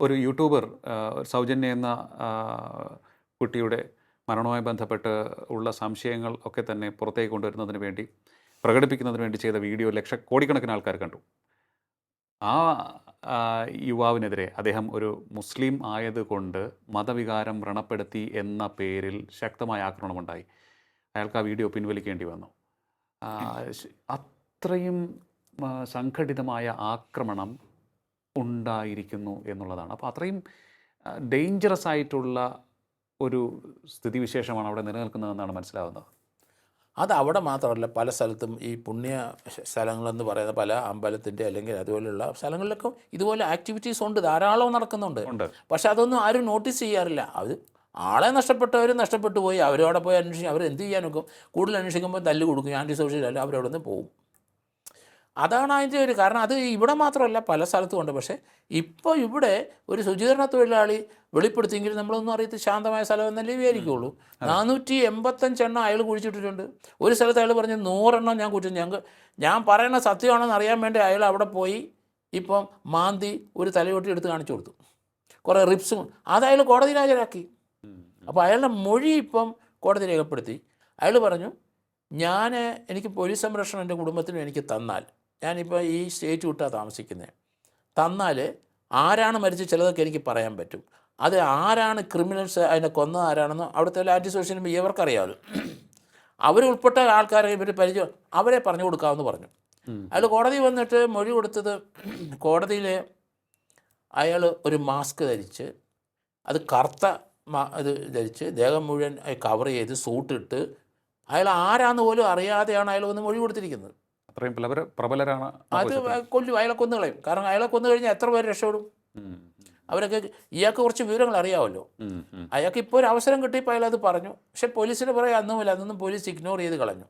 ഒരു യൂട്യൂബർ സൗജന്യ എന്ന കുട്ടിയുടെ മരണവുമായി ബന്ധപ്പെട്ട് ഉള്ള സംശയങ്ങൾ ഒക്കെ തന്നെ പുറത്തേക്ക് കൊണ്ടുവരുന്നതിന് വേണ്ടി പ്രകടിപ്പിക്കുന്നതിന് വേണ്ടി ചെയ്ത വീഡിയോ ലക്ഷ കോടിക്കണക്കിന് ആൾക്കാർ കണ്ടു. ആ യുവാവിനെതിരെ അദ്ദേഹം ഒരു മുസ്ലിം ആയതുകൊണ്ട് മതവികാരം വ്രണപ്പെടുത്തി എന്ന പേരിൽ ശക്തമായ ആക്രമണമുണ്ടായി. അയാൾക്ക് ആ വീഡിയോ പിൻവലിക്കേണ്ടി വന്നു. അത്രയും സംഘടിതമായ ആക്രമണം ഉണ്ടായിരിക്കുന്നു എന്നുള്ളതാണ്. അപ്പോൾ അത്രയും ഡേഞ്ചറസ് ആയിട്ടുള്ള ഒരു സ്ഥിതിവിശേഷമാണ് അവിടെ നിലനിൽക്കുന്നതെന്നാണ് മനസ്സിലാവുന്നത്. അത് അവിടെ മാത്രമല്ല പല സ്ഥലത്തും ഈ പുണ്യ സ്ഥലങ്ങളെന്ന് പറയുന്ന പല അമ്പലത്തിന്റെ അല്ലെങ്കിൽ അതുപോലെയുള്ള സ്ഥലങ്ങളിലൊക്കെ ഇതുപോലെ ആക്ടിവിറ്റീസ് ഉണ്ട് ധാരാളം നടക്കുന്നുണ്ട്. പക്ഷേ അതൊന്നും ആരും നോട്ടീസ് ചെയ്യാറില്ല. അത് ആളെ നഷ്ടപ്പെട്ടവർ നഷ്ടപ്പെട്ടു പോയി അവരവിടെ പോയി അന്വേഷിക്കും അവർ എന്ത് ചെയ്യാൻ നോക്കും കൂടുതൽ അന്വേഷിക്കുമ്പോൾ തല്ല് കൊടുക്കും ആന്റി സോഷ്യൽ അല്ല അവരവിടെ നിന്ന് പോകും അതാണ് അതിന്റെ ഒരു കാരണം. അത് ഇവിടെ മാത്രമല്ല പല സ്ഥലത്തും ഉണ്ട്. പക്ഷേ ഇപ്പോൾ ഇവിടെ ഒരു ശുചീകരണ തൊഴിലാളി വെളിപ്പെടുത്തിയെങ്കിൽ നമ്മളൊന്നും അറിയത്ത് ശാന്തമായ സ്ഥലം എന്നല്ലേ വിചാരിക്കുള്ളൂ നാനൂറ്റി എൺപത്തഞ്ചെണ്ണം അയാൾ കുഴിച്ചിട്ടിട്ടുണ്ട്. ഒരു സ്ഥലത്ത് അയാൾ പറഞ്ഞ് നൂറെണ്ണം ഞാൻ കുഴിച്ചു ഞങ്ങൾക്ക് ഞാൻ പറയണ സത്യമാണെന്ന് അറിയാൻ വേണ്ടി അയാൾ അവിടെ പോയി ഇപ്പം മാന്തി ഒരു തലയോട്ടി എടുത്ത് കാണിച്ചു കൊടുത്തു. കുറേ റിപ്സും അത് അയാൾ കോടതിയിൽ ഹാജരാക്കി. അപ്പോൾ അയാളുടെ മൊഴി ഇപ്പം കോടതി രേഖപ്പെടുത്തി. അയാൾ പറഞ്ഞു ഞാൻ എനിക്ക് പോലീസ് സംരക്ഷണം എന്റെ കുടുംബത്തിനും എനിക്ക് തന്നാൽ ഞാനിപ്പോൾ ഈ സ്റ്റേറ്റ് വിട്ടാണ് താമസിക്കുന്നത് തന്നാൽ ആരാണ് മരിച്ച് ചിലതൊക്കെ എനിക്ക് പറയാൻ പറ്റും. അത് ആരാണ് ക്രിമിനൽസ് അതിനെ കൊന്നത് ആരാണെന്ന് അവിടുത്തെ ആന്റി സോഷ്യൽ മീഡിയ അവർക്കറിയാമല്ലോ അവരുൾപ്പെട്ട ആൾക്കാരെ ഇവർ പരിചയം അവരെ പറഞ്ഞു കൊടുക്കാമെന്ന് പറഞ്ഞു. അയാൾ കോടതി വന്നിട്ട് മൊഴി കൊടുത്തത് കോടതിയിൽ അയാൾ ഒരു മാസ്ക് ധരിച്ച് അത് കറുത്ത ഇത് ധരിച്ച് ദേഹം മുഴുവൻ കവർ ചെയ്ത് സൂട്ടിട്ട് അയാൾ ആരാന്ന് പോലും അറിയാതെയാണ് അയാൾ വന്ന് മൊഴി കൊടുത്തിരിക്കുന്നത്. അത്രയും പ്രബല പ്രബലരാണ് അത്. കൊല്ലും അയാളെ കൊന്നു കളയും. കാരണം അയാളെ കൊന്നു കഴിഞ്ഞാൽ എത്ര പേര് രക്ഷപ്പെടും? അവരൊക്കെ ഇയാൾക്ക് കുറച്ച് വിവരങ്ങൾ അറിയാമല്ലോ. അയാൾക്ക് ഇപ്പോൾ ഒരു അവസരം കിട്ടിയപ്പോൾ അയാൾ അത് പറഞ്ഞു. പക്ഷെ പോലീസിന് പറയാം അന്നുമില്ല അന്നൊന്നും പോലീസ് ഇഗ്നോർ ചെയ്ത് കളഞ്ഞു.